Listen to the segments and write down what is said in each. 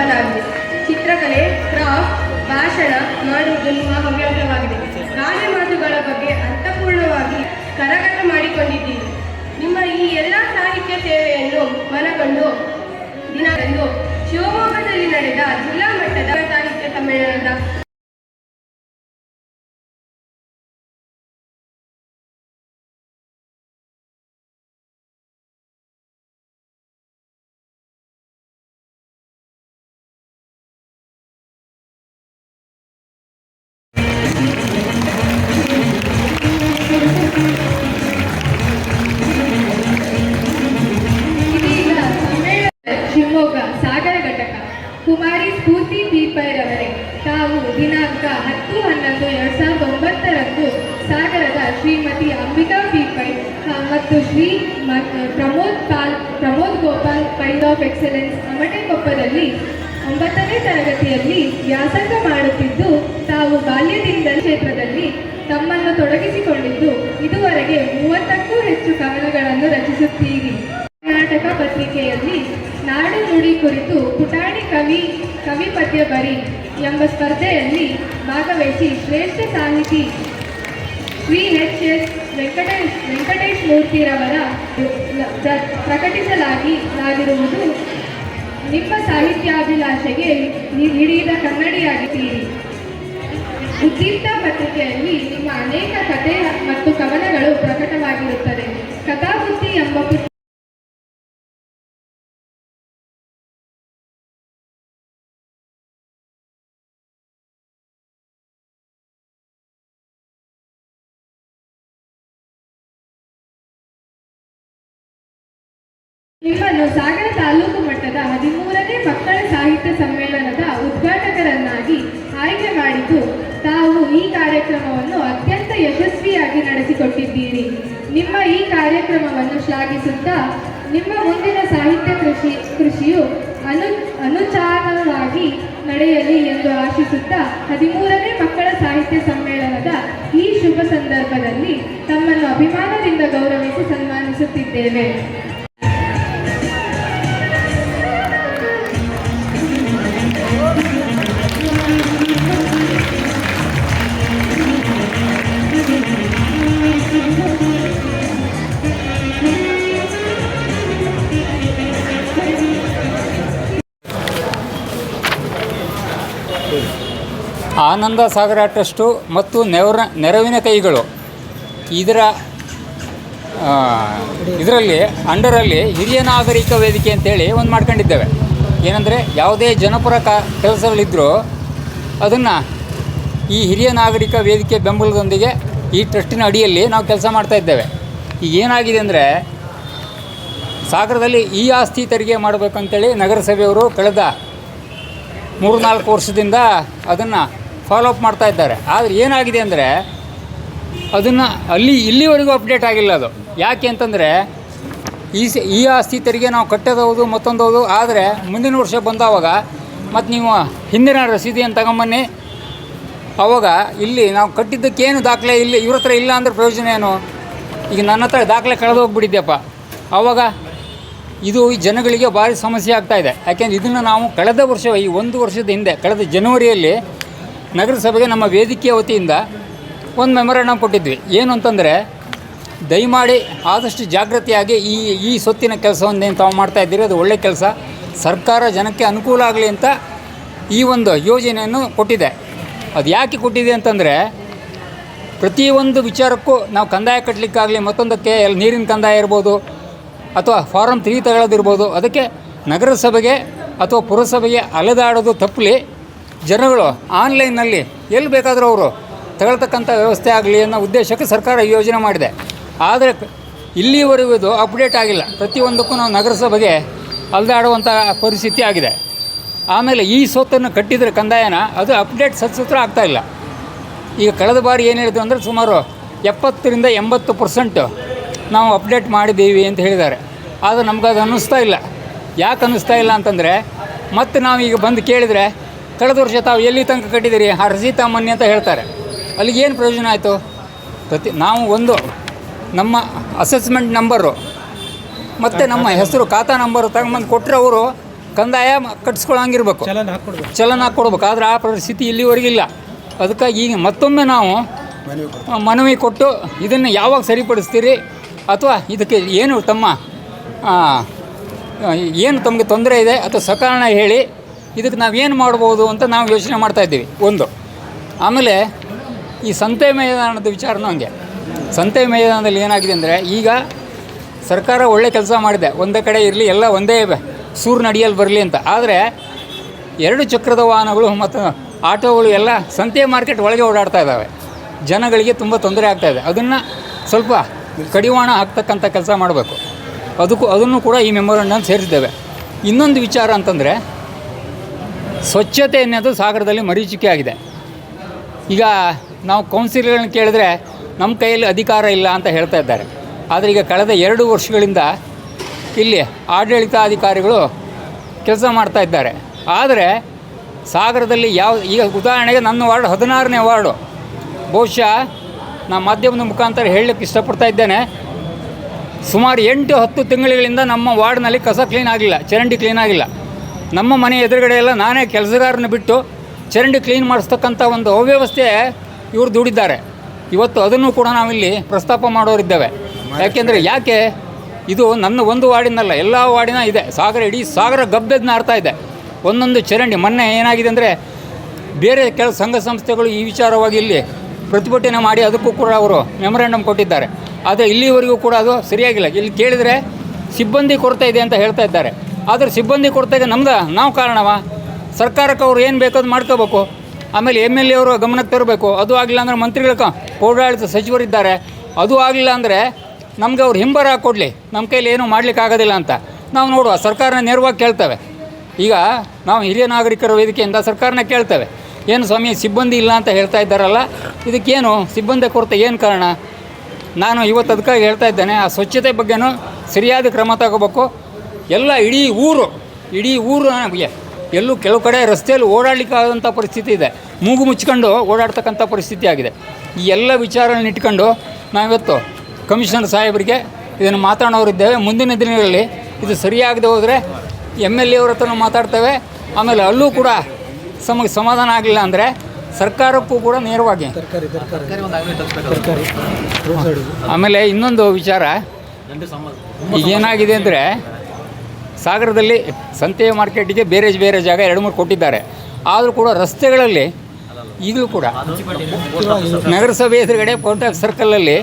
ಕೀರ್ತಿ ಚಿತ್ರಕಲೆ, ಕ್ರಾಫ್ಟ್, ಭಾಷಣ ಮಾಡುವುದು ನಿಮ್ಮ ಹವ್ಯಾಸವಾಗಿದೆ. ಗಾಳಿ ಮಾತುಗಳ ಬಗ್ಗೆ ಅರ್ಥಪೂರ್ಣವಾಗಿ ಕರಗತ ಮಾಡಿಕೊಂಡಿದ್ದೀರಿ. ನಿಮ್ಮ ಈ ಎಲ್ಲ ಸಾಹಿತ್ಯ ಸೇವೆಯನ್ನು ಮನಗೊಂಡು ದಿನದಂದು ಶಿವಮೊಗ್ಗದಲ್ಲಿ ನಡೆದ ಜಿಲ್ಲಾ ಮಟ್ಟದ ಸಾಹಿತ್ಯ ಸಮ್ಮೇಳನದ ಕುಮಾರಿ ಸ್ಫೂರ್ತಿ ಪೀಪೈರವರೇ ತಾವು ದಿನಾಂಕ ಹತ್ತು, ಹನ್ನೊಂದು, ಎರಡ್ ಸಾವಿರದ ಒಂಬತ್ತರಂದು ಸಾಗರದ ಶ್ರೀಮತಿ ಅಂಬಿಕಾ ಪೀಪೈ ಮತ್ತು ಶ್ರೀ ಪ್ರಮೋದ್ ಪಾಲ್, ಪ್ರಮೋದ್ ಗೋಪಾಲ್ ಪೈಲ್ ಆಫ್ ಎಕ್ಸಲೆನ್ಸ್ ಅಮಟೆಕೊಪ್ಪದಲ್ಲಿ ಒಂಬತ್ತನೇ ತರಗತಿಯಲ್ಲಿ ವ್ಯಾಸಂಗ ಮಾಡುತ್ತಿದ್ದು, ತಾವು ಬಾಲ್ಯದಿಂದ ಕ್ಷೇತ್ರದಲ್ಲಿ ತಮ್ಮನ್ನು ತೊಡಗಿಸಿಕೊಂಡಿದ್ದು, ಇದುವರೆಗೆ ಮೂವತ್ತಕ್ಕೂ ಹೆಚ್ಚು ಕವನಗಳನ್ನು ರಚಿಸುತ್ತೀರಿ ಕರ್ನಾಟಕ ಪತ್ರಿಕೆಯಲ್ಲಿ ನಾಡು ನುಡಿ ಕುರಿತು ಪುಟಾಣಿ ಕವಿ ಕವಿ ಪದ್ಯ ಬರಿ ಎಂಬ ಸ್ಪರ್ಧೆಯಲ್ಲಿ ಭಾಗವಹಿಸಿ ಶ್ರೇಷ್ಠ ಸಾಹಿತಿ ಶ್ರೀ ಎಚ್ ಎಸ್ ವೆಂಕಟೇಶ್ ವೆಂಕಟೇಶ್ ಮೂರ್ತಿರವರ ಪ್ರ- ಪ್ರಕಟಿಸಲಾಗಿ ಲಾಗಿರುವುದು ನಿಮ್ಮ ಸಾಹಿತ್ಯಾಭಿಲಾಷೆಗೆ ಹಿಡಿದ ಕನ್ನಡಿಯಾಗಿದ್ದೀರಿ. ಉದ್ದೀಪ್ತ ಪತ್ರಿಕೆಯಲ್ಲಿ ನಿಮ್ಮ ಅನೇಕ ಕಥೆ ಮತ್ತು ಕವನಗಳು ಪ್ರಕಟವಾಗಿರುತ್ತದೆ ಕಥಾಬುದ್ಧಿ ಎಂಬ ಪುಸ್ತಕ ನಿಮ್ಮನ್ನು ಸಾಗರ ತಾಲೂಕು ಮಟ್ಟದ ಹದಿಮೂರನೇ ಮಕ್ಕಳ ಸಾಹಿತ್ಯ ಸಮ್ಮೇಳನದ ಉದ್ಘಾಟಕರನ್ನಾಗಿ ಆಯ್ಕೆ ಮಾಡಿದ್ದು, ತಾವು ಈ ಕಾರ್ಯಕ್ರಮವನ್ನು ಅತ್ಯಂತ ಯಶಸ್ವಿಯಾಗಿ ನಡೆಸಿಕೊಟ್ಟಿದ್ದೀರಿ. ನಿಮ್ಮ ಈ ಕಾರ್ಯಕ್ರಮವನ್ನು ಶ್ಲಾಘಿಸುತ್ತಾ, ನಿಮ್ಮ ಮುಂದಿನ ಸಾಹಿತ್ಯ ಕೃಷಿ, ಕೃಷಿಯು ಅನು, ಅನುಚಾರವಾಗಿ ನಡೆಯಲಿ ಎಂದು ಆಶಿಸುತ್ತಾ, ಹದಿಮೂರನೇ ಮಕ್ಕಳ ಸಾಹಿತ್ಯ ಸಮ್ಮೇಳನದ ಈ ಶುಭ ಸಂದರ್ಭದಲ್ಲಿ ತಮ್ಮನ್ನು ಅಭಿಮಾನದಿಂದ ಗೌರವಿಸಿ ಸನ್ಮಾನಿಸುತ್ತಿದ್ದೇವೆ. ಆನಂದ ಸಾಗರ ಟ್ರಸ್ಟು ಮತ್ತು ನೆವರ ನೆರವಿನ ಕೈಗಳು ಇದರ ಇದರಲ್ಲಿ, ಅಂಡರಲ್ಲಿ ಹಿರಿಯ ನಾಗರಿಕ ವೇದಿಕೆ ಅಂತೇಳಿ ಒಂದು ಮಾಡ್ಕೊಂಡಿದ್ದೇವೆ. ಏನಂದರೆ ಯಾವುದೇ ಜನಪರ ಕ ಕೆಲಸಗಳಿದ್ದರೂ ಅದನ್ನು ಈ ಹಿರಿಯ ನಾಗರಿಕ ವೇದಿಕೆ ಬೆಂಬಲದೊಂದಿಗೆ ಈ ಟ್ರಸ್ಟಿನ ಅಡಿಯಲ್ಲಿ ನಾವು ಕೆಲಸ ಮಾಡ್ತಾ ಇದ್ದೇವೆ. ಈಗ ಏನಾಗಿದೆ ಅಂದರೆ ಸಾಗರದಲ್ಲಿ ಈ ಆಸ್ತಿ ತೆರಿಗೆ ಮಾಡಬೇಕಂತೇಳಿ ನಗರಸಭೆಯವರು ಕಳೆದ ಮೂರು ನಾಲ್ಕು ವರ್ಷದಿಂದ ಅದನ್ನು ಫಾಲೋ ಅಪ್ ಮಾಡ್ತಾ ಇದ್ದಾರೆ. ಆದರೆ ಏನಾಗಿದೆ ಅಂದರೆ ಅದನ್ನು ಅಲ್ಲಿ ಇಲ್ಲಿವರೆಗೂ ಅಪ್ಡೇಟ್ ಆಗಿಲ್ಲ ಅದು. ಯಾಕೆ ಅಂತಂದರೆ ಈ ಈ ಆಸ್ತಿ ತೆರಿಗೆ ನಾವು ಕಟ್ಟೋದು ಹೌದು ಆದರೆ ಮುಂದಿನ ವರ್ಷ ಬಂದವಾಗ ಮತ್ತು ನೀವು ಹಿಂದಿನ ರಸೀದಿಯನ್ನು ತಗೊಂಬನ್ನಿ. ಅವಾಗ ಇಲ್ಲಿ ನಾವು ಕಟ್ಟಿದ್ದಕ್ಕೇನು ದಾಖಲೆ ಇಲ್ಲಿ, ಇವ್ರ ಹತ್ರ ಇಲ್ಲ ಅಂದ್ರೆ ಪ್ರಯೋಜನ ಏನು? ಈಗ ನನ್ನ ಹತ್ರ ದಾಖಲೆ ಕಳೆದು ಹೋಗ್ಬಿಟ್ಟಿದ್ಯಪ್ಪ. ಆವಾಗ ಇದು ಈ ಜನಗಳಿಗೆ ಭಾರಿ ಸಮಸ್ಯೆ ಆಗ್ತಾ ಇದೆ. ಯಾಕೆಂದ್ರೆ ಇದನ್ನು ನಾವು ಕಳೆದ ವರ್ಷ, ಈ ಒಂದು ವರ್ಷದ ಹಿಂದೆ, ಕಳೆದ ಜನವರಿಯಲ್ಲಿ ನಗರಸಭೆಗೆ ನಮ್ಮ ವೇದಿಕೆಯ ವತಿಯಿಂದ ಒಂದು ಮೆಮೊರಂಡಮ್ ಕೊಟ್ಟಿದ್ವಿ. ಏನು ಅಂತಂದರೆ, ದಯಮಾಡಿ ಆದಷ್ಟು ಜಾಗೃತಿಯಾಗಿ ಈ ಈ ಸೊತ್ತಿನ ಕೆಲಸವನ್ನೇನು ತಾವು ಮಾಡ್ತಾ ಇದ್ದೀರಿ, ಅದು ಒಳ್ಳೆ ಕೆಲಸ. ಸರ್ಕಾರ ಜನಕ್ಕೆ ಅನುಕೂಲ ಆಗಲಿ ಅಂತ ಈ ಒಂದು ಯೋಜನೆಯನ್ನು ಕೊಟ್ಟಿದೆ. ಅದು ಯಾಕೆ ಕೊಟ್ಟಿದೆ ಅಂತಂದರೆ ಪ್ರತಿಯೊಂದು ವಿಚಾರಕ್ಕೂ ನಾವು ಕಂದಾಯ ಕಟ್ಟಲಿಕ್ಕಾಗಲಿ ಮತ್ತೊಂದಕ್ಕೆ ಎಲ್ಲಿ ನೀರಿನ ಕಂದಾಯ ಇರ್ಬೋದು, ಅಥವಾ ಫಾರಂ ತ್ರೀ ತಗೊಳ್ಳೋದಿರ್ಬೋದು ಅದಕ್ಕೆ ನಗರಸಭೆಗೆ ಅಥವಾ ಪುರಸಭೆಗೆ ಅಲೆದಾಡೋದು ತಪ್ಪಲಿ. ಜನಗಳು ಆನ್ಲೈನ್ನಲ್ಲಿ ಎಲ್ಲಿ ಬೇಕಾದರೂ ಅವರು ತಗೊಳ್ತಕ್ಕಂಥ ವ್ಯವಸ್ಥೆ ಆಗಲಿ ಅನ್ನೋ ಉದ್ದೇಶಕ್ಕೆ ಸರ್ಕಾರ ಯೋಜನೆ ಮಾಡಿದೆ. ಆದರೆ ಇಲ್ಲಿವರೆಗೂ ಇದು ಅಪ್ಡೇಟ್ ಆಗಿಲ್ಲ. ಪ್ರತಿಯೊಂದಕ್ಕೂ ನಾವು ನಗರಸಭೆಗೆ ಅಲ್ದಾಡುವಂಥ ಪರಿಸ್ಥಿತಿ ಆಗಿದೆ. ಆಮೇಲೆ ಈ ಸೊತ್ತನ್ನು ಕಟ್ಟಿದರೆ ಕಂದಾಯನ ಅದು ಅಪ್ಡೇಟ್ ಸತ್ಸತ್ರ ಆಗ್ತಾಯಿಲ್ಲ ಈಗ ಕಳೆದ ಬಾರಿ ಏನು ಹೇಳಿದ್ರು ಅಂದರೆ ಸುಮಾರು ಎಪ್ಪತ್ತರಿಂದ ಎಂಬತ್ತು ಪರ್ಸೆಂಟು ನಾವು ಅಪ್ಡೇಟ್ ಮಾಡಿದ್ದೀವಿ ಅಂತ ಹೇಳಿದ್ದಾರೆ. ಆದರೆ ನಮ್ಗೆ ಅದು ಅನ್ನಿಸ್ತಾ ಇಲ್ಲ. ಯಾಕೆ ಅನ್ನಿಸ್ತಾ ಇಲ್ಲ ಅಂತಂದರೆ ಮತ್ತೆ ನಾವು ಈಗ ಬಂದು ಕೇಳಿದರೆ ಕಳೆದ ವರ್ಷ ತಾವು ಎಲ್ಲಿ ತನಕ ಕಟ್ಟಿದ್ದೀರಿ? ಅರ್ಜಿ ರಸೀತಾ ಅಂತ ಹೇಳ್ತಾರೆ. ಅಲ್ಲಿಗೆ ಏನು ಪ್ರಯೋಜನ ಆಯಿತು? ಪ್ರತಿ ನಾವು ಒಂದು ನಮ್ಮ ಅಸೆಸ್ಮೆಂಟ್ ನಂಬರು ಮತ್ತು ನಮ್ಮ ಹೆಸರು ಖಾತಾ ನಂಬರು ತಗೊಂಬಂದು ಕೊಟ್ಟರೆ ಅವರು ಕಂದಾಯ ಕಟ್ಸ್ಕೊಳಂಗಿರ್ಬೇಕು ಚಲನ್ ಹಾಕ್ಕೊಡ್ಬೇಕು. ಚಲನ ಹಾಕ್ಕೊಡ್ಬೇಕು. ಆದರೆ ಆ ಪರಿಸ್ಥಿತಿ ಇಲ್ಲಿವರೆಗಿಲ್ಲ ಅದಕ್ಕಾಗಿ ಈಗ ಮತ್ತೊಮ್ಮೆ ನಾವು ಮನವಿ ಕೊಟ್ಟು ಇದನ್ನು ಯಾವಾಗ ಸರಿಪಡಿಸ್ತೀರಿ? ಅಥವಾ ಇದಕ್ಕೆ ಏನು ತಮ್ಮ ಏನು ತಮಗೆ ತೊಂದರೆ ಇದೆ? ಅಥವಾ ಸಕಾರಣ ಹೇಳಿ ಇದಕ್ಕೆ ನಾವು ಏನು ಮಾಡ್ಬೋದು ಅಂತ ನಾವು ಯೋಚನೆ ಮಾಡ್ತಾಯಿದ್ದೀವಿ ಒಂದು. ಆಮೇಲೆ ಈ ಸಂತೆ ಮೈದಾನದ ವಿಚಾರನೂ ಹಂಗೆ. ಸಂತೆ ಮೈದಾನದಲ್ಲಿ ಏನಾಗಿದೆ ಅಂದರೆ ಈಗ ಸರ್ಕಾರ ಒಳ್ಳೆ ಕೆಲಸ ಮಾಡಿದೆ. ಒಂದೇ ಕಡೆ ಇರಲಿ, ಎಲ್ಲ ಒಂದೇ ಸೂರು ನಡಿಯಲ್ಲಿ ಬರಲಿ ಅಂತ. ಆದರೆ ಎರಡು ಚಕ್ರದ ವಾಹನಗಳು ಮತ್ತು ಆಟೋಗಳು ಎಲ್ಲ ಸಂತೆ ಮಾರ್ಕೆಟ್ ಒಳಗೆ ಓಡಾಡ್ತಾ ಇದ್ದಾವೆ. ಜನಗಳಿಗೆ ತುಂಬ ತೊಂದರೆ ಆಗ್ತಾ ಇದೆ. ಅದನ್ನು ಸ್ವಲ್ಪ ಕಡಿವಾಣ ಹಾಕ್ತಕ್ಕಂಥ ಕೆಲಸ ಮಾಡಬೇಕು. ಅದಕ್ಕೂ, ಅದನ್ನು ಕೂಡ ಈ ಮೆಮೊರಂಡಮ್ ಸೇರಿಸಿದ್ದೇವೆ. ಇನ್ನೊಂದು ವಿಚಾರ ಅಂತಂದರೆ ಸ್ವಚ್ಛತೆ ಅನ್ನೋದು ಸಾಗರದಲ್ಲಿ ಮರೀಚಿಕೆ ಆಗಿದೆ. ಈಗ ನಾವು ಕೌನ್ಸಿಲ್ಗಳನ್ನ ಕೇಳಿದ್ರೆ ನಮ್ಮ ಕೈಯಲ್ಲಿ ಅಧಿಕಾರ ಇಲ್ಲ ಅಂತ ಹೇಳ್ತಾ ಇದ್ದಾರೆ. ಆದರೆ ಈಗ ಕಳೆದ ಎರಡು ವರ್ಷಗಳಿಂದ ಇಲ್ಲಿ ಆಡಳಿತಾಧಿಕಾರಿಗಳು ಕೆಲಸ ಮಾಡ್ತಾ ಇದ್ದಾರೆ. ಆದರೆ ಸಾಗರದಲ್ಲಿ ಯಾವ, ಈಗ ಉದಾಹರಣೆಗೆ ನನ್ನ ವಾರ್ಡ್ ಹದಿನಾರನೇ ವಾರ್ಡು. ಬಹುಶಃ ನಾನು ಮಾಧ್ಯಮದ ಮುಖಾಂತರ ಹೇಳಲಿಕ್ಕೆ ಇಷ್ಟಪಡ್ತಾ ಇದ್ದೇನೆ. ಸುಮಾರು ಎಂಟು ಹತ್ತು ತಿಂಗಳುಗಳಿಂದ ನಮ್ಮ ವಾರ್ಡ್ನಲ್ಲಿ ಕಸ ಕ್ಲೀನ್ ಆಗಿಲ್ಲ, ಚರಂಡಿ ಕ್ಲೀನ್ ಆಗಿಲ್ಲ. ನಮ್ಮ ಮನೆ ಎದುರುಗಡೆ ಎಲ್ಲ ನಾನೇ ಕೆಲಸಗಾರನ ಬಿಟ್ಟು ಚರಂಡಿ ಕ್ಲೀನ್ ಮಾಡಿಸ್ತಕ್ಕಂಥ ಒಂದು ಅವ್ಯವಸ್ಥೆ ಇವರು ದುಡಿದ್ದಾರೆ. ಇವತ್ತು ಅದನ್ನು ಕೂಡ ನಾವಿಲ್ಲಿ ಪ್ರಸ್ತಾಪ ಮಾಡೋರಿದ್ದೇವೆ. ಯಾಕೆಂದರೆ ಯಾಕೆ? ಇದು ನನ್ನ ಒಂದು ವಾರ್ಡಿನಲ್ಲ, ಎಲ್ಲ ವಾರ್ಡಿನ ಇದೆ. ಸಾಗರ, ಇಡೀ ಸಾಗರ ಗಬ್ಬೆದ್ನ ಆಡ್ತಾ ಇದೆ. ಒಂದೊಂದು ಚರಂಡಿ, ಮೊನ್ನೆ ಏನಾಗಿದೆ ಅಂದರೆ ಬೇರೆ ಕೆಲ ಸಂಘ ಸಂಸ್ಥೆಗಳು ಈ ವಿಚಾರವಾಗಿ ಇಲ್ಲಿ ಪ್ರತಿಭಟನೆ ಮಾಡಿ ಅದಕ್ಕೂ ಕೂಡ ಅವರು ಮೆಮೊರಾಂಡಮ್ ಕೊಟ್ಟಿದ್ದಾರೆ. ಆದರೆ ಇಲ್ಲಿವರೆಗೂ ಕೂಡ ಅದು ಸರಿಯಾಗಿಲ್ಲ. ಇಲ್ಲಿ ಕೇಳಿದರೆ ಸಿಬ್ಬಂದಿ ಕೊರತೆ ಇದೆ ಅಂತ ಹೇಳ್ತಾ ಇದ್ದಾರೆ. ಆದರೆ ಸಿಬ್ಬಂದಿ ಕೊರತೆಗೆ ನಮ್ದು, ನಾವು ಕಾರಣವ? ಸರ್ಕಾರಕ್ಕೆ ಅವ್ರು ಏನು ಬೇಕೋ ಅದು ಮಾಡ್ಕೋಬೇಕು. ಆಮೇಲೆ ಎಂ ಎಲ್ ಎ ಅವರು ಗಮನಕ್ಕೆ ತರಬೇಕು. ಅದು ಆಗಲಿಲ್ಲ ಅಂದರೆ ಮಂತ್ರಿಗಳ ಪೌರಾಡಳಿತ ಸಚಿವರಿದ್ದಾರೆ ಅದು ಆಗಲಿಲ್ಲ ಅಂದರೆ ನಮಗೆ ಅವ್ರು ಹಿಂಬರ ಕೊಡಲಿ. ನಮ್ಮ ಕೈಲಿ ಏನೂ ಮಾಡ್ಲಿಕ್ಕೆ ಆಗೋದಿಲ್ಲ ಅಂತ. ನಾವು ನೋಡುವ, ಸರ್ಕಾರನ ನೇರವಾಗಿ ಕೇಳ್ತೇವೆ. ಈಗ ನಾವು ಹಿರಿಯ ನಾಗರಿಕರ ವೇದಿಕೆಯಿಂದ ಸರ್ಕಾರನ ಕೇಳ್ತೇವೆ. ಏನು ಸ್ವಾಮಿ, ಸಿಬ್ಬಂದಿ ಇಲ್ಲ ಅಂತ ಹೇಳ್ತಾ ಇದ್ದಾರಲ್ಲ, ಇದಕ್ಕೇನು? ಸಿಬ್ಬಂದಿ ಕೊರತೆ ಏನು ಕಾರಣ? ನಾನು ಇವತ್ತು ಅದಕ್ಕಾಗಿ ಹೇಳ್ತಾ ಇದ್ದೇನೆ, ಆ ಸ್ವಚ್ಛತೆ ಬಗ್ಗೆನೂ ಸರಿಯಾದ ಕ್ರಮ ತಗೋಬೇಕು. ಎಲ್ಲ ಇಡೀ ಊರು ಇಡೀ ಊರು ನಮಗೆ ಎಲ್ಲೂ ಕೆಲವು ಕಡೆ ರಸ್ತೆಯಲ್ಲಿ ಓಡಾಡಲಿಕ್ಕಾದಂಥ ಪರಿಸ್ಥಿತಿ ಇದೆ. ಮೂಗು ಮುಚ್ಕೊಂಡು ಓಡಾಡ್ತಕ್ಕಂಥ ಪರಿಸ್ಥಿತಿ ಆಗಿದೆ. ಈ ಎಲ್ಲ ವಿಚಾರಗಳನ್ನ ಇಟ್ಕೊಂಡು ನಾವಿವತ್ತು ಕಮಿಷನರ್ ಸಾಹೇಬರಿಗೆ ಇದನ್ನು ಮಾತಾಡೋರಿದ್ದೇವೆ. ಮುಂದಿನ ದಿನಗಳಲ್ಲಿ ಇದು ಸರಿಯಾಗದೆ ಹೋದರೆ ಎಂ ಎಲ್ ಎ ಅವ್ರ ಹತ್ರನೂ ಮಾತಾಡ್ತೇವೆ. ಆಮೇಲೆ ಅಲ್ಲೂ ಕೂಡ ಸಮಗೆ ಸಮಾಧಾನ ಆಗಲಿಲ್ಲ ಅಂದರೆ ಸರ್ಕಾರಕ್ಕೂ ಕೂಡ ನೇರವಾಗಿ. ಆಮೇಲೆ ಇನ್ನೊಂದು ವಿಚಾರ. ಈಗ ಏನಾಗಿದೆ ಅಂದರೆ ಸಾಗರದಲ್ಲಿ ಸಂತೆ ಮಾರ್ಕೆಟಿಗೆ ಬೇರೆ ಬೇರೆ ಜಾಗ ಎರಡು ಮೂರು ಕೊಟ್ಟಿದ್ದಾರೆ. ಆದರೂ ಕೂಡ ರಸ್ತೆಗಳಲ್ಲಿ ಈಗಲೂ ಕೂಡ ನಗರಸಭೆ ಎದುರುಗಡೆ ಕೋಟಾಕ್ ಸರ್ಕಲಲ್ಲಿ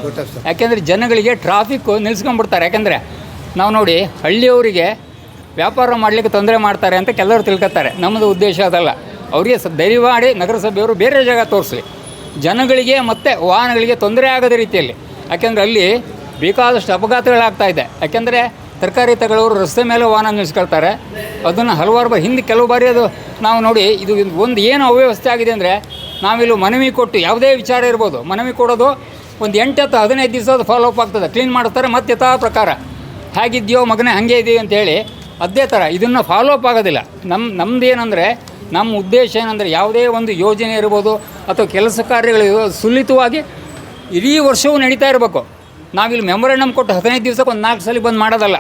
ಯಾಕೆಂದರೆ ಜನಗಳಿಗೆ ಟ್ರಾಫಿಕ್ಕು ನಿಲ್ಸ್ಕೊಂಡ್ಬಿಡ್ತಾರೆ. ಯಾಕೆಂದರೆ ನಾವು ನೋಡಿ ಹಳ್ಳಿಯವರಿಗೆ ವ್ಯಾಪಾರ ಮಾಡಲಿಕ್ಕೆ ತೊಂದರೆ ಮಾಡ್ತಾರೆ ಅಂತ ಕೆಲವರು ತಿಳ್ಕೊತಾರೆ. ನಮ್ಮದು ಉದ್ದೇಶ ಅದಲ್ಲ. ಅವರಿಗೆ ಸ ದಯಮಾಡಿ ಮಾಡಿ ನಗರಸಭೆಯವರು ಬೇರೆ ಜಾಗ ತೋರಿಸಲಿ. ಜನಗಳಿಗೆ ಮತ್ತು ವಾಹನಗಳಿಗೆ ತೊಂದರೆ ಆಗದ ರೀತಿಯಲ್ಲಿ. ಯಾಕೆಂದರೆ ಅಲ್ಲಿ ಬೇಕಾದಷ್ಟು ಅಪಘಾತಗಳಾಗ್ತಾ ಇದೆ. ಯಾಕೆಂದರೆ ತರಕಾರಿ ತಗೊಳ್ಳೋರು ರಸ್ತೆ ಮೇಲೆ ವಾಹನ ನಿಲ್ಲಿಸ್ಕೊಳ್ತಾರೆ ಅದನ್ನು ಹಲವಾರು ಬಾರಿ ಹಿಂದೆ ಕೆಲವು ಬಾರಿ ಅದು ನಾವು ನೋಡಿ, ಇದು ಒಂದು ಏನು ಅವ್ಯವಸ್ಥೆ ಆಗಿದೆ ಅಂದರೆ, ನಾವಿಲ್ಲಿ ಮನವಿ ಕೊಟ್ಟು ಯಾವುದೇ ವಿಚಾರ ಇರ್ಬೋದು. ಮನವಿ ಕೊಡೋದು ಒಂದು ಎಂಟು ಹತ್ತು ಹದಿನೈದು ದಿವಸ ಅದು ಫಾಲೋ ಅಪ್ ಆಗ್ತದೆ. ಕ್ಲೀನ್ ಮಾಡ್ತಾರೆ ಮತ್ತೆ ಯಥಾ ಪ್ರಕಾರ. ಹೇಗಿದೆಯೋ ಮಗನೇ, ಹಾಗೆ ಇದೆಯೋ ಅಂತ ಹೇಳಿ ಅದೇ ಥರ ಇದನ್ನು ಫಾಲೋ ಅಪ್ ಆಗೋದಿಲ್ಲ. ನಮ್ಮ ನಮ್ದು ಏನಂದರೆ, ನಮ್ಮ ಉದ್ದೇಶ ಏನಂದರೆ ಯಾವುದೇ ಒಂದು ಯೋಜನೆ ಇರ್ಬೋದು ಅಥವಾ ಕೆಲಸ ಕಾರ್ಯಗಳು ಸುಲಿತವಾಗಿ ಇಡೀ ವರ್ಷವೂ ನಡೀತಾ ಇರಬೇಕು. ನಾವಿಲ್ಲಿ ಮೆಮೊರೆಂಡಮ್ ಕೊಟ್ಟು ಹದಿನೈದು ದಿವಸಕ್ಕೆ ಒಂದು ನಾಲ್ಕು ಸಲ ಬಂದು ಮಾಡೋದಲ್ಲ.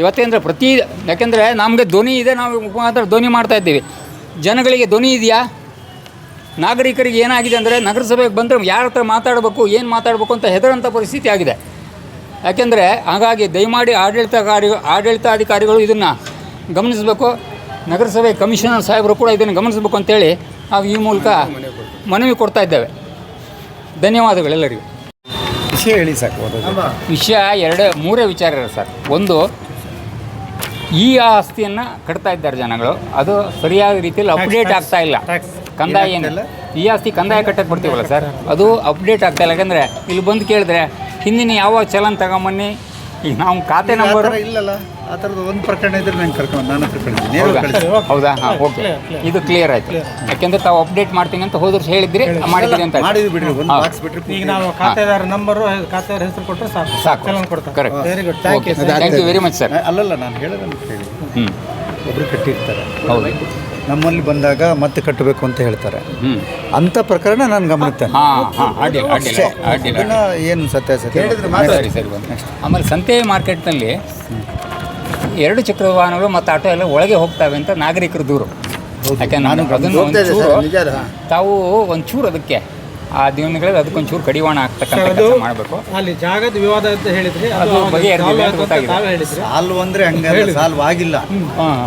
ಇವತ್ತೇಂದ್ರೆ ಪ್ರತಿ ಯಾಕೆಂದರೆ ನಮಗೆ ಧ್ವನಿ ಇದೆ ನಾವು ಮುಖಾಂತರ ಧ್ವನಿ ಮಾಡ್ತಾ ಇದ್ದೀವಿ. ಜನಗಳಿಗೆ ಧ್ವನಿ ಇದೆಯಾ? ನಾಗರಿಕರಿಗೆ ಏನಾಗಿದೆ ಅಂದರೆ ನಗರಸಭೆಗೆ ಬಂದರೆ ಯಾರ ಹತ್ರ ಮಾತಾಡಬೇಕು ಏನು ಮಾತಾಡಬೇಕು ಅಂತ ಹೆದರಂಥ ಪರಿಸ್ಥಿತಿ ಆಗಿದೆ. ಯಾಕೆಂದರೆ ಹಾಗಾಗಿ ದಯಮಾಡಿ ಆಡಳಿತಕಾರಿ ಆಡಳಿತಾಧಿಕಾರಿಗಳು ಇದನ್ನು ಗಮನಿಸಬೇಕು. ನಗರಸಭೆ ಕಮಿಷನರ್ ಸಾಹೇಬರು ಕೂಡ ಇದನ್ನು ಗಮನಿಸಬೇಕು ಅಂತೇಳಿ ನಾವು ಈ ಮೂಲಕ ಮನವಿ ಕೊಡ್ತಾ ಇದ್ದೇವೆ. ಧನ್ಯವಾದಗಳು ಎಲ್ಲರಿಗೂ ವಿಷಯ ಹೇಳಿ ಸಾಕು. ವಿಷಯ ಎರಡು ಮೂರೇ ವಿಚಾರ ಸರ್. ಒಂದು ಈ ಆಸ್ತಿಯನ್ನು ಕಟ್ತಾ ಇದ್ದಾರೆ ಜನಗಳು. ಅದು ಸರಿಯಾದ ರೀತಿಯಲ್ಲಿ ಅಪ್ಡೇಟ್ ಆಗ್ತಾ ಇಲ್ಲ. ಕಂದಾಯ ಏನಿಲ್ಲ. ಈ ಆಸ್ತಿ ಕಂದಾಯ ಕಟ್ಟಕ್ಕೆ ಬರ್ತೀವಲ್ಲ ಸರ್? ಅದು ಅಪ್ಡೇಟ್ ಆಗ್ತಾ ಇಲ್ಲ. ಯಾಕಂದರೆ ಇಲ್ಲಿ ಬಂದು ಕೇಳಿದ್ರೆ ಹಿಂದಿನ ಯಾವ ಚಲನ್ ತಗೊಂಬನ್ನಿ? ಈಗ ನಾವು ಖಾತೆ ನಂಬರ್ ಇಲ್ಲಲ್ಲ. ಆ ಥರದ್ದು ಒಂದು ಪ್ರಕರಣ ಇದ್ರೆ ನಾನು ಕರ್ಕೊಂಡು ನಾನು ಹತ್ರ ಕಳಿಸ್ತೀನಿ. ಹೌದಾ? ಹಾಂ ಓಕೆ ಇದು ಕ್ಲಿಯರ್ ಆಯ್ತು. ಯಾಕೆಂದ್ರೆ ತಾವು ಅಪ್ಡೇಟ್ ಮಾಡ್ತೀನಿ ಅಂತ ಹೋದ್ರೆ ಹೇಳಿದ್ರಿ ಮಾಡಿದ್ರಿ ಅಂತ. ಮಾಡಿದ್ವಿ ಬಿಡ್ರಿ ಒಂದು ಬಾಕ್ಸ್ ಬಿಟ್ರೆ ಈಗ ನಾವು ಖಾತೆದಾರ ನಂಬರು ಖಾತೆದಾರ ಹೆಸರು ಕೊಟ್ಟರೆ ಸಾಕು. ಸಾಕು ಚಲನ್ ಕೊಡ್ತಾರೆ. Correct very good thank you thank you very much sir ಅಲ್ಲಲ್ಲ ನಾನು ಹೇಳೋದನ್ನು ಕೇಳಿ. ಹ್ಞೂ ಒಬ್ರು ಕಟ್ಟಿರ್ತಾರೆ. ಹೌದು. ನಮ್ಮಲ್ಲಿ ಬಂದಾಗ ಮತ್ತೆ ಕಟ್ಟಬೇಕು ಅಂತ ಹೇಳ್ತಾರೆ. ಅಂತ ಅಂಥ ಪ್ರಕರಣ ನಾನು ಗಮನಿಸ್ತೇನೆ. ಏನು ಸತ್ಯಾಸತ್ಯ? ಸರಿ ಸರಿ ಬಂದು ಆಮೇಲೆ ಸಂತೆ ಮಾರ್ಕೆಟ್ನಲ್ಲಿ ಎರಡು ಚಕ್ರ ವಾಹನಗಳು ಮತ್ತು ಆಟೋ ಎಲ್ಲ ಒಳಗೆ ಹೋಗ್ತವೆ ಅಂತ ನಾಗರಿಕರು ದೂರು ಯಾಕೆ ನಾನು ಅದನ್ನು ಒಂಚೂರು. ತಾವು ಒಂಚೂರು ಅದಕ್ಕೆ ಆ ದಿನಗಳಲ್ಲಿ ಅದಕ್ಕೊಂಚೂರು ಕಡಿವಾಣ ಆಗ್ತಕ್ಕಂಥ ಕೆಲಸ ಮಾಡಬೇಕು ಅಲ್ಲಿ ಜಾಗದ ವಿವಾದ ಅಂತ ಹೇಳಿದ್ರೆ ಅದು ಅಂತ ಗೊತ್ತಾಗಿದೆ. ತಾವೇ ಹೇಳಿದ್ರಿ ಸಾಲ್ವ್ ಅಂದ್ರೆ ಹಂಗೆ ಸಾಲ್ವ್ ಆಗಿಲ್ಲ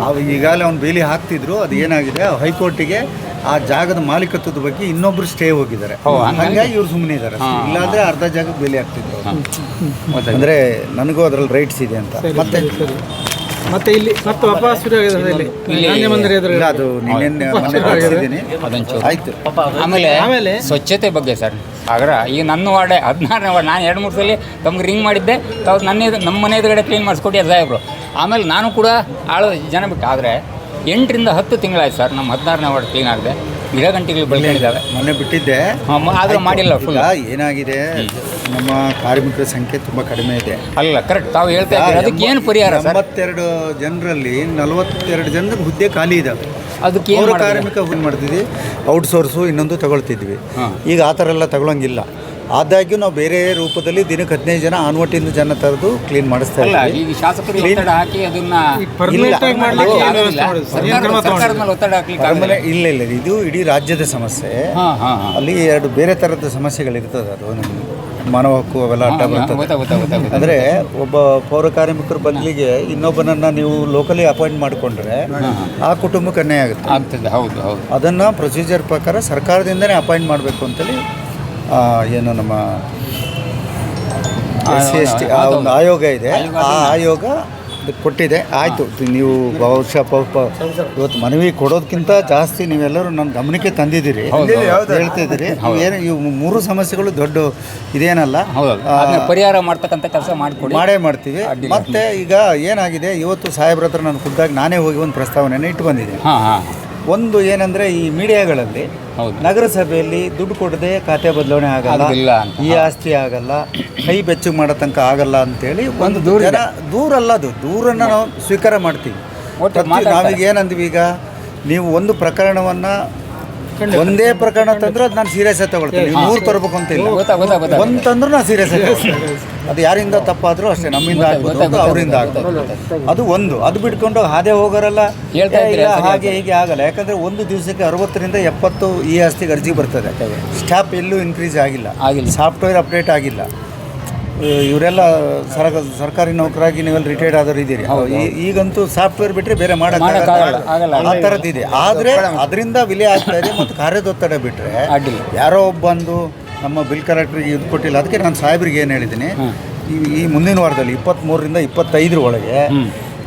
ಅವು ಈಗಾಗಲೇ ಅವ್ನು ಬೇಲಿ ಹಾಕ್ತಿದ್ರು ಅದು ಏನಾಗಿದೆ ಹೈಕೋರ್ಟಿಗೆ ಆ ಜಾಗದ ಮಾಲೀಕತ್ವದ ಬಗ್ಗೆ ಇನ್ನೊಬ್ರು ಸ್ಟೇ ಹೋಗಿದ್ದಾರೆ ಹಂಗಾಗಿ? ಇವ್ರು ಸುಮ್ಮನೆ ಇದ್ದಾರೆ. ಇಲ್ಲಾಂದ್ರೆ ಅರ್ಧ ಜಾಗಕ್ಕೆ ಬೇಲಿ ಹಾಕ್ತಿದ್ರು. ಅಂದ್ರೆ ನನಗೂ ಅದ್ರಲ್ಲಿ ರೈಟ್ಸ್ ಇದೆ ಅಂತ ಮತ್ತೆ. ಮತ್ತೆ ಇಲ್ಲಿ ಮತ್ತೆ ವಾಪಸ್ ಶುರು ಆಗಿದೆ ಇಲ್ಲಿ ಇಲ್ಲಿ- ಮಂದಿರ ಎದುರು ಇಲ್ಲ ಅದು ನಿನ್ನೆ ಮೊನ್ನೆ ಕಳಿಸಿದ್ದೀನಿ ಅದೊಂಚೂರು ಆಯ್ತು. ಆಮೇಲೆ? ಆಮೇಲೆ? ಸ್ವಚ್ಛತೆ ಬಗ್ಗೆ ಸರ್. ಆಗ್ರ ಈಗ ನನ್ನ ವಾರ್ಡೆ ಹದಿನಾರನೇ ವಾರ್ಡ್ ನಾನು ಎರಡು ಮೂರು ಸಲ ತಮ್ಗೆ ರಿಂಗ್ ಮಾಡಿದ್ದೆ. ತಾವು ನನ್ನ ನಮ್ಮ ಮನೆ ಎದುರುಗಡೆ ಕ್ಲೀನ್ ಮಾಡಿಸ್ಕೊಟ್ಟಿ ಸಾಹೇಬ್ರು ಆಮೇಲೆ ನಾನು ಕೂಡ ಆಳು ಜನ ಬಿಟ್ಟು ಆದರೆ ಎಂಟರಿಂದ ಹತ್ತು ತಿಂಗಳಾಯ್ತು ಸರ್ ನಮ್ಮ ಹದಿನಾರನೇ ವಾರ್ಡ್ ಕ್ಲೀನ್ ಆಗಿದೆ. ಗಿಡ ಗಂಟೆಗಳು ಬೆಳ್ಕೊಂಡಿದ್ದಾವೆ. ಮೊನ್ನೆ ಬಿಟ್ಟಿದ್ದೆ. ಆದರೂ ಮಾಡಿಲ್ಲ ಫುಲ್ ಏನಾಗಿದೆ? ನಮ್ಮ ಕಾರ್ಮಿಕರ ಸಂಖ್ಯೆ ತುಂಬಾ ಕಡಿಮೆ ಇದೆ. ಅಲ್ಲ ಕರೆಕ್ಟ್ ತಾವು ಹೇಳ್ತಾ ಇದ್ದೀರಿ? ಅದಕ್ಕೆ ಏನು ಪರಿಹಾರ ಸರ್? ಎಂಬತ್ತೆರಡು ಜನರಲ್ಲಿ ನಲವತ್ತೆರಡು ಜನರಿಗೆ ಹುದ್ದೆ ಖಾಲಿ ಇದಾವೆ ಅದಕ್ಕೆ ಏನು? ಕಾರ್ಮಿಕ ಹುದ್ದೆ ಮಾಡ್ತಿದ್ವಿ ಔಟ್ಸೋರ್ಸು ಇನ್ನೊಂದು ತಗೊಳ್ತಿದ್ವಿ. ಈಗ ಆ ಥರ ಎಲ್ಲ ತಗೊಳಂಗಿಲ್ಲ. ಆದಾಗ್ಯೂ ನಾವು ಬೇರೆ ರೂಪದಲ್ಲಿ ದಿನಕ್ಕೆ ಹದಿನೈದು ಜನ ಆನ್ವಟಿಂದ ಜನ ತರದು ಕ್ಲೀನ್ ಮಾಡಿಸ್ತಾ ಅಲ್ಲ ಇದ್ದೀವಿ ಈಗ ಶಾಸಕರಿಗೆ ಒತ್ತಡ ಹಾಕಿ ಅದನ್ನ ಪರ್ಮನೆಂಟ್ ಆಗಿ ಇಲ್ಲ. ಮಾಡ್ಲಿಕ್ಕೆ ಏನು ಆಗೋದಿಲ್ಲ. ವ್ಯವಸ್ಥೆ ಮಾಡಿದ್ರು? ಸರ್ಕಾರ- ಏನ್ ಕ್ರಮ ಸರ್ಕಾರದ ಮೇಲೆ ಒತ್ತಡ ಹಾಕ್ಲಿಕ್ಕೆ ಆಮೇಲೆ ಆಗೋದಿಲ್ಲ. ಇಲ್ಲ ಇಲ್ಲ ಇದು ಇಡೀ ರಾಜ್ಯದ ಸಮಸ್ಯೆ. ಹಾಂ ಹಾಂ ಹಾಂ. ಅಲ್ಲಿ ಎರಡು ಬೇರೆ ಥರದ ಸಮಸ್ಯೆಗಳಿರ್ತದೆ ಅದು ನಮ್ಮ ಮಾನವ ಹಕ್ಕು ಅವೆಲ್ಲ ಅಡ್ಡ ಬರ್ತದೆ. ಅಂದರೆ ಒಬ್ಬ ಪೌರ ಕಾರ್ಮಿಕರ ಬದಲಿಗೆ ಇನ್ನೊಬ್ಬನನ್ನ ನೀವು ಲೋಕಲಿ ಅಪಾಯಿಂಟ್ ಮಾಡಿಕೊಂಡ್ರೆ ಆ ಕುಟುಂಬಕ್ಕೆ ಅನ್ಯಾಯ ಆಗುತ್ತೆ. ಆಗ್ತದೆ ಹೌದು ಹೌದು. ಅದನ್ನು ಪ್ರೊಸೀಜರ್ ಪ್ರಕಾರ ಸರ್ಕಾರದಿಂದನೇ ಅಪಾಯಿಂಟ್ ಮಾಡಬೇಕು ಅಂತೇಳಿ ಏನು ನಮ್ಮ ಎಸ್ ಸಿ ಎಸ್ ಟಿ ಆ ಒಂದು ಆಯೋಗ ಇದೆ. ಆ ಆಯೋಗ ಕೊಟ್ಟಿದೆ. ಆಯಿತು ನೀವು ಬಹುಶಃ ಪಾಪ ಇವತ್ತು ಮನವಿ ಕೊಡೋದಕ್ಕಿಂತ ಜಾಸ್ತಿ ನೀವೆಲ್ಲರೂ ನನ್ನ ಗಮನಕ್ಕೆ ತಂದಿದ್ದೀರಿ. ಹೇಳ್ತಾ ಇದ್ದೀರಿ. ಏನು ಇವು ಮೂರು ಸಮಸ್ಯೆಗಳು ದೊಡ್ಡ ಇದೇನಲ್ಲ? ಅದನ್ನ ಪರಿಹಾರ ಮಾಡ್ತಕ್ಕಂಥ ಕೆಲಸ ಮಾಡಿಕೊಡಿ. ಮಾಡೇ ಮಾಡ್ತೀವಿ. ಮತ್ತೆ ಈಗ ಏನಾಗಿದೆ ಇವತ್ತು ಸಾಹೇಬ್ರ ಹತ್ರ ನಾನು ಖುದ್ದಾಗಿ ನಾನೇ ಹೋಗಿ ಒಂದು ಪ್ರಸ್ತಾವನೆಯನ್ನು ಇಟ್ಟು ಬಂದಿದ್ದೀನಿ. ಹಾಂ ಹಾಂ. ಒಂದು ಏನಂದ್ರೆ ಈ ಮೀಡಿಯಾಗಳಲ್ಲಿ ನಗರಸಭೆಯಲ್ಲಿ ದುಡ್ಡು ಕೊಡದೆ ಖಾತೆ ಬದಲಾವಣೆ ಆಗಲ್ಲ ಈ ಆಸ್ತಿ ಆಗಲ್ಲ ಕೈ ಬೆಚ್ಚಗೆ ಮಾಡೋ ತನಕ ಆಗಲ್ಲ ಅಂತೇಳಿ ಒಂದು ದೂರ ಜನ ದೂರ ಅಲ್ಲ ಅದು. ದೂರನ್ನ ನಾವು ಸ್ವೀಕಾರ ಮಾಡ್ತೀವಿ. ನಾವೀಗ ಏನಂದ್ವಿ ಈಗ ನೀವು ಒಂದು ಪ್ರಕರಣವನ್ನ ಒಂದೇ ಪ್ರಕರಣ ತಂದ್ರೆ ಅದು ನಾನು ಸೀರಿಯಸ್ ಆಗಿ ತಗೊಳ್ತೀನಿ. ನೀವು ಮೂರು ತರಬೇಕು ಅಂತ ಇಲ್ಲ. ಒಂದು ತಂದ್ರೂ ನಾನು ಸೀರಿಯಸ್ ಆಗಿ ಅದು ಯಾರಿಂದ ತಪ್ಪಾದ್ರೂ ಅಷ್ಟೇ ನಮ್ಮಿಂದ ಆಗ್ಬೋದು ಅವರಿಂದ ಆಗ್ಬೋದು. ಅದು ಒಂದು. ಅದು ಬಿಟ್ಕೊಂಡು ಹಾದೆ ಹೋಗೋರಲ್ಲ. ಇಲ್ಲ, ಹಾಗೆ ಹೀಗೆ ಆಗಲ್ಲ. ಯಾಕಂದ್ರೆ ಒಂದು ದಿವಸಕ್ಕೆ ಅರವತ್ತರಿಂದ ಎಪ್ಪತ್ತು ಈ ಆಸ್ತಿಗೆ ಅರ್ಜಿ ಬರ್ತದೆ. ಸ್ಟಾಪ್ ಎಲ್ಲೂ ಇನ್ಕ್ರೀಸ್ ಆಗಿಲ್ಲ. ಆಗಿಲ್ಲ. ಸಾಫ್ಟ್ವೇರ್ ಅಪ್ಡೇಟ್ ಆಗಿಲ್ಲ. ಇವರೆಲ್ಲ ಸರ ಸರ್ಕಾರಿ ನೌಕರಾಗಿ ನೀವೆಲ್ಲ ರಿಟೈರ್ಡ್ ಆದವರು ಇದ್ದೀರಿ. ಈಗಂತೂ ಸಾಫ್ಟ್ವೇರ್ ಬಿಟ್ಟರೆ ಬೇರೆ ಮಾಡಕ್ಕಾಗಲ್ಲ. ಆ ಥರದ್ದಿದೆ ಆದರೆ ಅದರಿಂದ ವಿಲೆ ಆಗ್ತಾ ಇದೆ ಮತ್ತು ಕಾರ್ಯದೊತ್ತಡ ಬಿಟ್ಟರೆ ಯಾರೋ ಒಬ್ಬ ಬಂದು ನಮ್ಮ ಬಿಲ್ ಕಲೆಕ್ಟ್ರಿಗೆ ಇದು ಕೊಟ್ಟಿಲ್ಲ. ಅದಕ್ಕೆ ನಾನು ಸಾಹೇಬ್ರಿಗೆ ಏನು ಹೇಳಿದ್ದೀನಿ ಈ ಈ ಮುಂದಿನ ವಾರದಲ್ಲಿ ಇಪ್ಪತ್ತ್ಮೂರರಿಂದ ಇಪ್ಪತ್ತೈದರ ಒಳಗೆ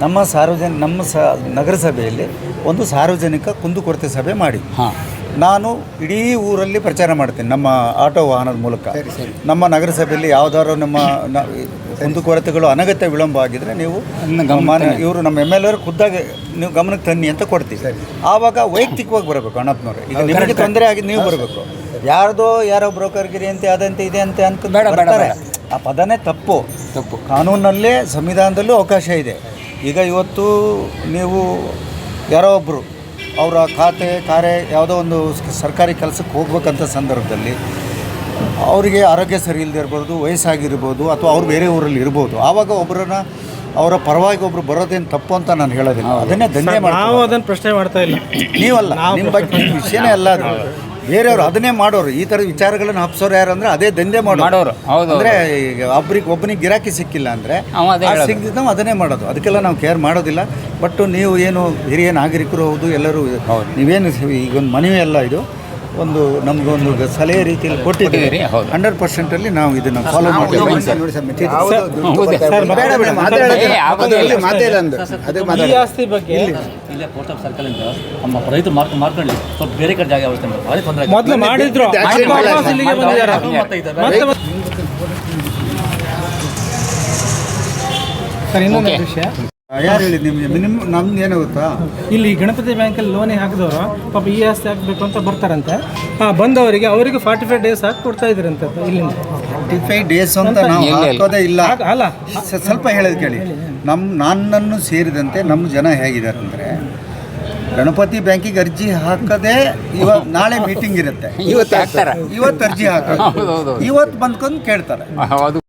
ನಮ್ಮ ಸಾರ್ವಜನಿಕ ನಮ್ಮ ಸ ನಗರಸಭೆಯಲ್ಲಿ ಒಂದು ಸಾರ್ವಜನಿಕ ಕುಂದುಕೊರತೆ ಸಭೆ ಮಾಡಿ. ನಾನು ಇಡೀ ಊರಲ್ಲಿ ಪ್ರಚಾರ ಮಾಡ್ತೀನಿ ನಮ್ಮ ಆಟೋ ವಾಹನದ ಮೂಲಕ. ನಮ್ಮ ನಗರಸಭೆಯಲ್ಲಿ ಯಾವ್ದಾದ್ರು ನಮ್ಮ ಒಂದು ಕೊರತೆಗಳು ಅನಗತ್ಯ ವಿಳಂಬ ಆಗಿದ್ರೆ ನೀವು ಗಮನ ಇವರು ನಮ್ಮ ಎಂ ಎಲ್ ಎರು ಖುದ್ದಾಗಿ ನೀವು ಗಮನಕ್ಕೆ ತನ್ನಿ ಅಂತ ಕೊಡ್ತೀವಿ. ಆವಾಗ ವೈಯಕ್ತಿಕವಾಗಿ ಬರಬೇಕು ಅಣ್ಣಪ್ಪನವ್ರೆ ಈಗ ನಿಮಗೆ ತೊಂದರೆ ಆಗಿ ನೀವು ಬರಬೇಕು. ಯಾರ್ದೋ ಯಾರೋ ಬ್ರೋಕರ್ಗಿರಿ ಅಂತ ಅದಂತೆ ಇದೆ ಅಂತ ಅಂತ ಬರ್ತಾರೆ. ಆ ಪದನೇ ತಪ್ಪು. ತಪ್ಪು. ಕಾನೂನಲ್ಲೇ ಸಂವಿಧಾನದಲ್ಲೂ ಅವಕಾಶ ಇದೆ. ಈಗ ಇವತ್ತು ನೀವು ಯಾರೋ ಒಬ್ಬರು ಅವರ ಖಾತೆ ಕಾರ್ಯ ಯಾವುದೋ ಒಂದು ಸರ್ಕಾರಿ ಕೆಲಸಕ್ಕೆ ಹೋಗ್ಬೇಕಂತ ಸಂದರ್ಭದಲ್ಲಿ ಅವರಿಗೆ ಆರೋಗ್ಯ ಸರಿ ಇಲ್ಲದೆ ಇರ್ಬೋದು ವಯಸ್ಸಾಗಿರ್ಬೋದು ಅಥವಾ ಅವ್ರು ಬೇರೆ ಊರಲ್ಲಿ ಇರ್ಬೋದು ಆವಾಗ ಒಬ್ಬರನ್ನ ಅವರ ಪರವಾಗಿ ಒಬ್ರು ಬರೋದೇನು ತಪ್ಪು ಅಂತ ನಾನು ಹೇಳೋದಿಲ್ಲ. ಅದನ್ನೇ ಧನ್ಯ ನಾವು ಅದನ್ನ ಪ್ರಶ್ನೆ ಮಾಡ್ತಾ ಇಲ್ಲ. ನೀವಲ್ಲ ನಿಮ್ಮ ಬಗ್ಗೆ ವಿಷಯನೇ ಅಲ್ಲ ಅದು. ಬೇರೆಯವರು ಅದನ್ನೇ ಮಾಡೋರು. ಈ ತರ ವಿಚಾರಗಳನ್ನು ಹಬ್ಸೋರು ಯಾರು ಅಂದ್ರೆ ಅದೇ ದಂಧೆ ಮಾಡೋರು. ಮಾಡೋರು. ಹೌದು ಅಂದ್ರೆ ಈಗ ಒಬ್ರಿಗೆ ಒಬ್ಬನಿಗೆ ಗಿರಾಕಿ ಸಿಕ್ಕಿಲ್ಲ ಅಂದ್ರೆ ಅವ ಅದೇ ಆ ಹೇಳೋದು. ಸಿಕ್ಕಿದ್ದು ನಾವು ಅದನ್ನೇ ಮಾಡೋದು. ಅದಕ್ಕೆಲ್ಲ ನಾವು ಕೇರ್ ಮಾಡೋದಿಲ್ಲ. ಬಟ್ ನೀವು ಏನು ಹಿರಿಯ ನಾಗರಿಕರು ಹೌದು ಎಲ್ಲರೂ ನೀವೇನು ಈಗ ಒಂದು ಮನವಿ ಅಲ್ಲ ಇದು. ಒಂದು ನಮಗೊಂದು ಸಲಹೆ ರೀತಿಯಲ್ಲಿ ಕೊಟ್ಟಿದ್ದೀರಿ ಹಂಡ್ರೆಡ್ ಪರ್ಸೆಂಟ್ ಅಲ್ಲಿ ಪರ್ಸೆಂಟಲ್ಲಿ ನಾವು ಇದನ್ನು ಫಾಲೋ ಮಾಡ್ತೀವಿ. ಆಸ್ತಿ ಬಗ್ಗೆ ಇಲ್ಲೇ. ಪೋಸ್ಟ್ ಆಫ್ ಸರ್ಕಲ್ ಇಂದ ನಮ್ಮ ರೈತರು ಮಾರ್ಕ್ ಮಾರ್ಕೊಳ್ಳಿ ಸ್ವಲ್ಪ ಬೇರೆ ಕಡೆ ಜಾಗ ವ್ಯವಸ್ಥೆ ಮಾಡಿ ತೊಂದರೆ ಮೊದಲು ಮಾಡಿದ್ರು. ಸರ್ ಇನ್ನೊಂದು. ವಿಷಯ. ಯಾರು ಹೇಳಿದ್ ನಿಮಗೆ? ಮಿನಿಮಮ್ ನಮ್ದು ಏನು ಗೊತ್ತಾ ಇಲ್ಲಿ ಗಣಪತಿ ಬ್ಯಾಂಕಲ್ಲಿ ಲೋನೇ ಹಾಕಿದವರು ಪಾಪ ಈ ಆಸ್ತಿ ಹಾಕಬೇಕು ಅಂತ ಬರ್ತಾರಂತೆ. ಹಾಂ ಬಂದವರಿಗೆ ಅವರಿಗೆ ಫಾರ್ಟಿ ಫೈವ್ ಡೇಸ್ ಹಾಕಿ ಕೊಡ್ತಾ ಇದ್ರಂತೆ ಇಲ್ಲಿ ಫಾರ್ಟಿ ಫೈವ್ ಡೇಸ್ ಅಂತ ನಾವು. ಹಾಕೋದೇ ಇಲ್ಲ. ಅಲ್ಲ. ಸ- ಸ್ವಲ್ಪ ಹೇಳೋದು ಕೇಳಿ. ನಮ್ಮ ನನ್ನನ್ನು ಸೇರಿದಂತೆ ನಮ್ಮ ಜನ ಹೇಗಿದ್ದಾರೆ ಅಂದರೆ ಗಣಪತಿ ಬ್ಯಾಂಕಿಗೆ ಅರ್ಜಿ ಹಾಕದೆ ಇವಾಗ ನಾಳೆ ಮೀಟಿಂಗ್ ಇರುತ್ತೆ. ಇವತ್ತು ಹಾಕ್ತಾರೆ. ಇವತ್ತು ಅರ್ಜಿ ಹಾಕೋದು ಹೌದು ಹೌದು ಇವತ್ತು ಬಂದ್ಕೊಂಡು ಕೇಳ್ತಾರೆ. ಅದು